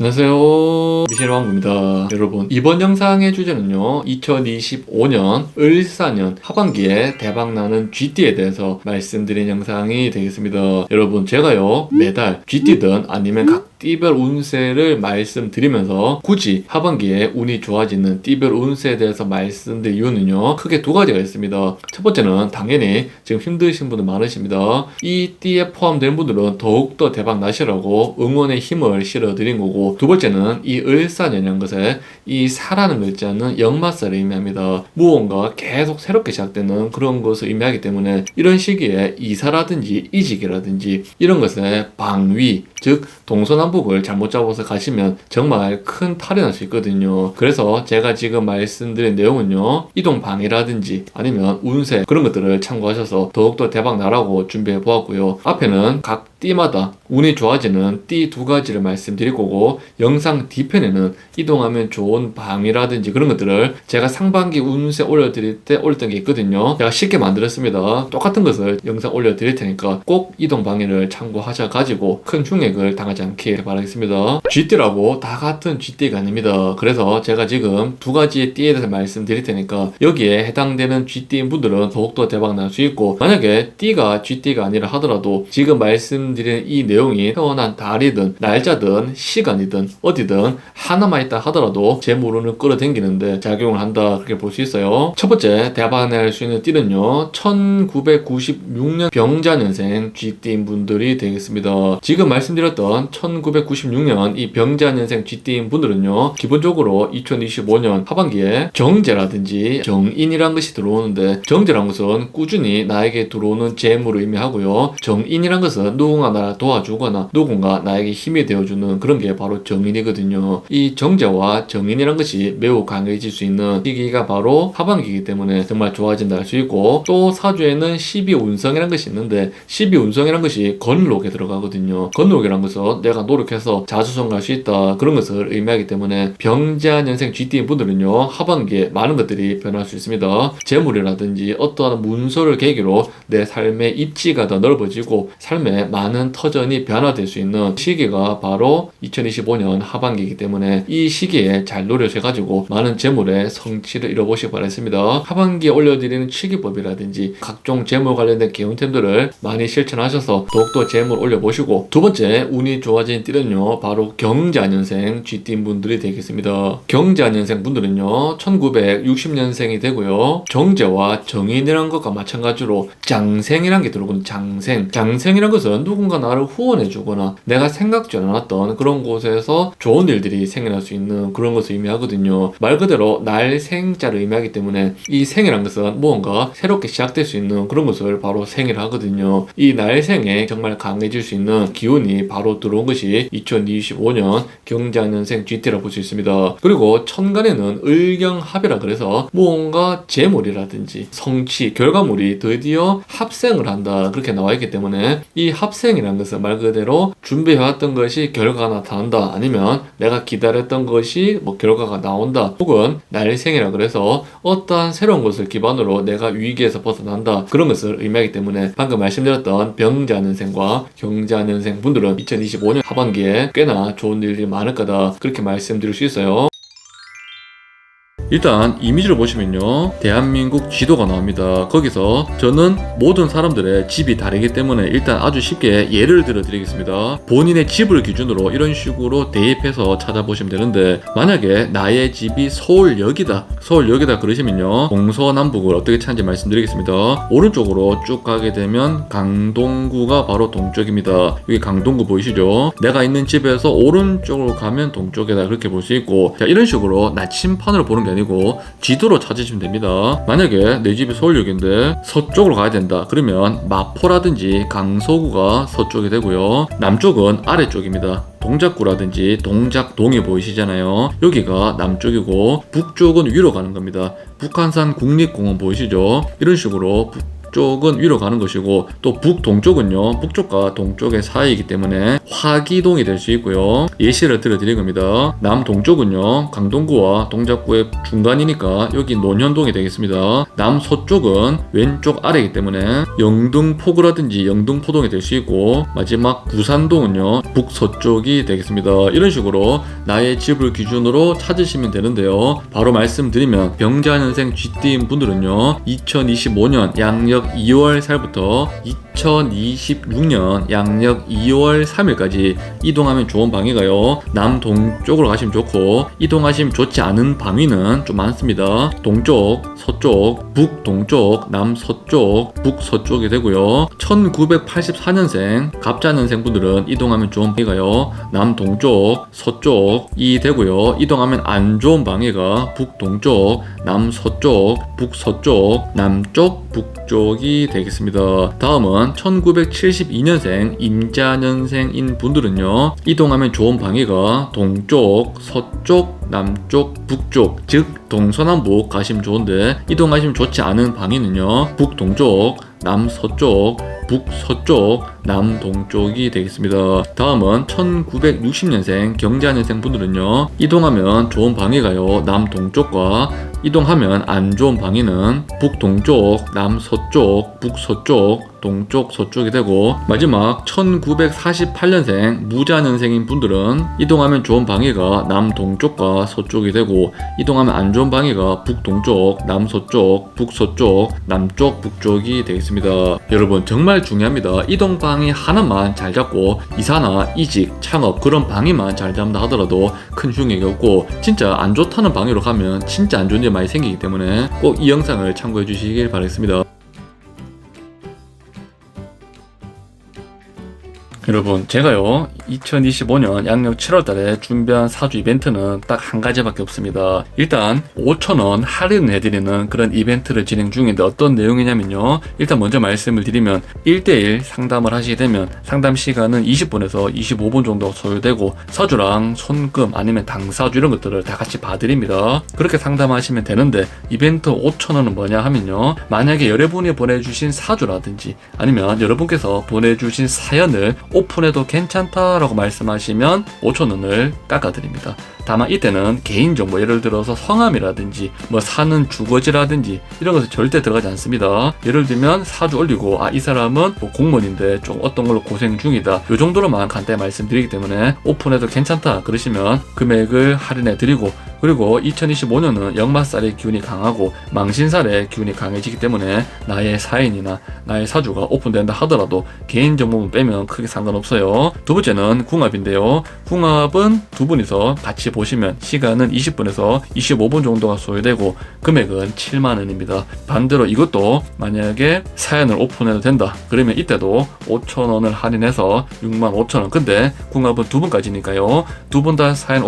안녕하세요. 미셸왕구입니다. 여러분 이번 영상의 주제는요 2025년 을사년 하반기에 대박나는 GT에 대해서 말씀드린 영상이 되겠습니다. 여러분 제가요 매달 GT든 아니면 각 띠별 운세를 말씀드리면서 굳이 하반기에 운이 좋아지는 띠별 운세에 대해서 말씀드릴 이유는요 크게 두 가지가 있습니다 첫 번째는 당연히 지금 힘드신 분들 많으십니다 이 띠에 포함된 분들은 더욱더 대박 나시라고 응원의 힘을 실어드린 거고 두 번째는 이 을사년이라는 것에 이 사라는 글자는 역마살을 의미합니다. 무언가 계속 새롭게 시작되는 그런 것을 의미하기 때문에 이런 시기에 이사라든지 이직이라든지 이런 것에 방위 즉 동서남 북을 잘못 잡아서 가시면 정말 큰 탈이 날 수 있거든요. 그래서 제가 지금 말씀드린 내용은요 이동 방위라든지 아니면 운세 그런 것들을 참고하셔서 더욱더 대박 나라고 준비해 보았고요. 앞에는 각 띠마다 운이 좋아지는 띠 두 가지를 말씀드릴 거고 영상 뒤편에는 이동하면 좋은 방이라든지 그런 것들을 제가 상반기 운세 올려드릴 때 올렸던 게 있거든요. 제가 쉽게 만들었습니다. 똑같은 것을 영상 올려드릴 테니까 꼭 이동 방해를 참고하셔 가지고 큰 흉액을 당하지 않길 바라겠습니다. GT라고 다 같은 GT가 아닙니다. 그래서 제가 지금 두 가지의 띠에 대해서 말씀드릴 테니까 여기에 해당되는 GT인 분들은 더욱더 대박 날 수 있고 만약에 띠가 GT가 아니라 하더라도 지금 말씀 드린 이 내용이 태어난 달이든 날짜든 시간이든 어디든 하나만 있다 하더라도 제 무릎을 끌어당기는데 작용을 한다 그렇게 볼 수 있어요. 첫 번째 낼수 있는 띠는요 1996년 병자년생 GT인 분들이 되겠습니다. 지금 말씀드렸던 1996년 이 병자년생 GT인 분들은요 기본적으로 2025년 하반기에 정제라든지 정인이란 것이 들어오는데 정제란 것은 꾸준히 나에게 들어오는 재물을 의미하고요 정인이란 것은 누군 가 나를 도와주거나 누군가 나에게 힘이 되어주는 그런 게 바로 정인이거든요. 이 정제와 정인이란 것이 매우 강해질 수 있는 시기가 바로 하반기이기 때문에 정말 좋아진다 할 수 있고 또 사주에는 12운성이라는 것이 있는데 12운성이라는 것이 건록에 들어가거든요. 건록이란 것은 내가 노력해서 자수성 갈수 있다 그런 것을 의미하기 때문에 병자년생 GT인 분들은요 하반기에 많은 것들이 변할 수 있습니다. 재물이라든지 어떠한 문서를 계기로 내 삶의 입지가 더 넓어지고 삶의 많은 터전이 변화될 수 있는 시기가 바로 2025년 하반기이기 때문에 이 시기에 잘 노력해가지고 많은 재물의 성취를 이뤄보시기 바랍니다. 하반기에 올려드리는 치기법이라든지 각종 재물 관련된 개운템들을 많이 실천하셔서 더욱더 재물 올려보시고 두 번째 운이 좋아진 띠는요 바로 경자년생 GT인 분들이 되겠습니다. 경자년생 분들은요 1960년생이 되고요 정제와 정인이란 것과 마찬가지로 장생이란 게 들어오거든요. 장생. 장생이란 것은 누 군가 나를 후원해주거나 내가 생각지 않았던 그런 곳에서 좋은 일들이 생겨날 수 있는 그런 것을 의미하거든요. 말 그대로 날 생자를 의미하기 때문에 이 생이란 것은 무언가 새롭게 시작될 수 있는 그런 것을 바로 생이라 하거든요. 이 날 생에 정말 강해질 수 있는 기운이 바로 들어온 것이 2025년 경자년생 GT라고 볼 수 있습니다. 그리고 천간에는 을경합이라 그래서 무언가 재물이라든지 성취, 결과물이 드디어 합생을 한다 그렇게 나와 있기 때문에 이 합생 이라는 것은 말 그대로 준비해왔던 것이 결과가 나타난다. 아니면 내가 기다렸던 것이 뭐 결과가 나온다. 혹은 날생이라 그래서 어떠한 새로운 것을 기반으로 내가 위기에서 벗어난다. 그런 것을 의미하기 때문에 방금 말씀드렸던 병자년생과 경자년생 분들은 2025년 하반기에 꽤나 좋은 일이 많을 거다. 그렇게 말씀드릴 수 있어요. 일단 이미지를 보시면요. 대한민국 지도가 나옵니다. 거기서 저는 모든 사람들의 집이 다르기 때문에 일단 아주 쉽게 예를 들어 드리겠습니다. 본인의 집을 기준으로 이런 식으로 대입해서 찾아보시면 되는데 만약에 나의 집이 서울역이다 서울역이다 그러시면요. 동서남북을 어떻게 찾는지 말씀드리겠습니다. 오른쪽으로 쭉 가게 되면 강동구가 바로 동쪽입니다. 여기 강동구 보이시죠? 내가 있는 집에서 오른쪽으로 가면 동쪽이다 그렇게 볼 수 있고 자 이런 식으로 나침판으로 보는 게 아니 고 지도로 찾으시면 됩니다. 만약에 내 집이 서울역인데 서쪽으로 가야 된다. 그러면 마포라든지 강서구가 서쪽이 되고요. 남쪽은 아래쪽입니다. 동작구라든지 동작동이 보이시잖아요. 여기가 남쪽이고 북쪽은 위로 가는 겁니다. 북한산 국립공원 보이시죠? 이런 식으로 북- 쪽은 위로 가는 것이고 또 북동쪽은요 북쪽과 동쪽의 사이이기 때문에 화기동이 될 수 있고요. 예시를 들어드릴 겁니다. 남동쪽은요 강동구와 동작구의 중간이니까 여기 논현동이 되겠습니다. 남서쪽은 왼쪽 아래이기 때문에 영등포구라든지 영등포동이 될 수 있고 마지막 부산동은요 북서쪽이 되겠습니다. 이런 식으로 나의 집을 기준으로 찾으시면 되는데요. 바로 말씀드리면 병자년생 쥐띠인 분들은요 2025년 양력 2월 살부터 2026년 양력 2월 3일까지 이동하면 좋은 방위가요. 남동쪽으로 가시면 좋고 이동하시면 좋지 않은 방위는 좀 많습니다. 동쪽, 서쪽, 북동쪽, 남서쪽, 북서쪽이 되고요. 1984년생 갑자년생 분들은 이동하면 좋은 방위가요. 남동쪽, 서쪽이 되고요. 이동하면 안 좋은 방위가 북동쪽, 남서쪽, 북서쪽, 남쪽, 북쪽 이 되겠습니다. 다음은 1972년생 임자년생인 분들은요. 이동하면 좋은 방위가 동쪽, 서쪽, 남쪽, 북쪽, 즉 동서남북 가시면 좋은데 이동하시면 좋지 않은 방위는요. 북동쪽, 남서쪽, 북서쪽, 남동쪽이 되겠습니다. 다음은 1960년생 경자년생 분들은요. 이동하면 좋은 방위가요. 남동쪽과 이동하면 안 좋은 방위는 북동쪽, 남서쪽, 북서쪽, 동쪽, 서쪽이 되고 마지막 1948년생 무자년생인 분들은 이동하면 좋은 방위가 남동쪽과 서쪽이 되고 이동하면 안 좋은 방위가 북동쪽, 남서쪽, 북서쪽, 남쪽, 북쪽이 되겠습니다. 여러분 정말 중요합니다. 이동 방위 하나만 잘 잡고 이사나 이직, 창업 그런 방위만 잘 잡는다 하더라도 큰 흉역이 없고 진짜 안 좋다는 방위로 가면 진짜 안 좋은 일 많이 생기기 때문에 꼭 이 영상을 참고해 주시길 바라겠습니다. 여러분 제가요 2025년 양력 7월달에 준비한 사주 이벤트는 딱 한 가지밖에 없습니다. 일단 5천원 할인 해드리는 그런 이벤트를 진행 중인데 어떤 내용이냐면요. 일단 먼저 말씀을 드리면 1대1 상담을 하시게 되면 상담 시간은 20분에서 25분 정도 소요되고 사주랑 손금 아니면 당사주 이런 것들을 다 같이 봐드립니다. 그렇게 상담하시면 되는데 이벤트 5천원은 뭐냐 하면요. 만약에 여러분이 보내주신 사주라든지 아니면 여러분께서 보내주신 사연을 오픈해도 괜찮다라고 말씀하시면 5천원을 깎아드립니다. 다만 이때는 개인정보 예를 들어서 성함이라든지 뭐 사는 주거지라든지 이런 것을 절대 들어가지 않습니다. 예를 들면 사주 올리고 아 이 사람은 뭐 공무원인데 좀 어떤 걸로 고생 중이다 요 정도로만 간단히 말씀드리기 때문에 오픈해도 괜찮다 그러시면 금액을 할인해 드리고 그리고 2025년은 역마살의 기운이 강하고 망신살의 기운이 강해지기 때문에 나의 사인이나 나의 사주가 오픈된다 하더라도 개인정보만 빼면 크게 상관없어요. 두 번째는 궁합인데요. 궁합은 두 분이서 같이 보시면 시간은 20분에서 25분 정도가 소요되고 금액은 7만원입니다. 반대로 이것도 만약에 사연을 오픈해도 된다. 그러면 이때도 5천원을 할인해서 6만 5천원. 근데 궁합은 두 분까지니까요. 두 분 다 사연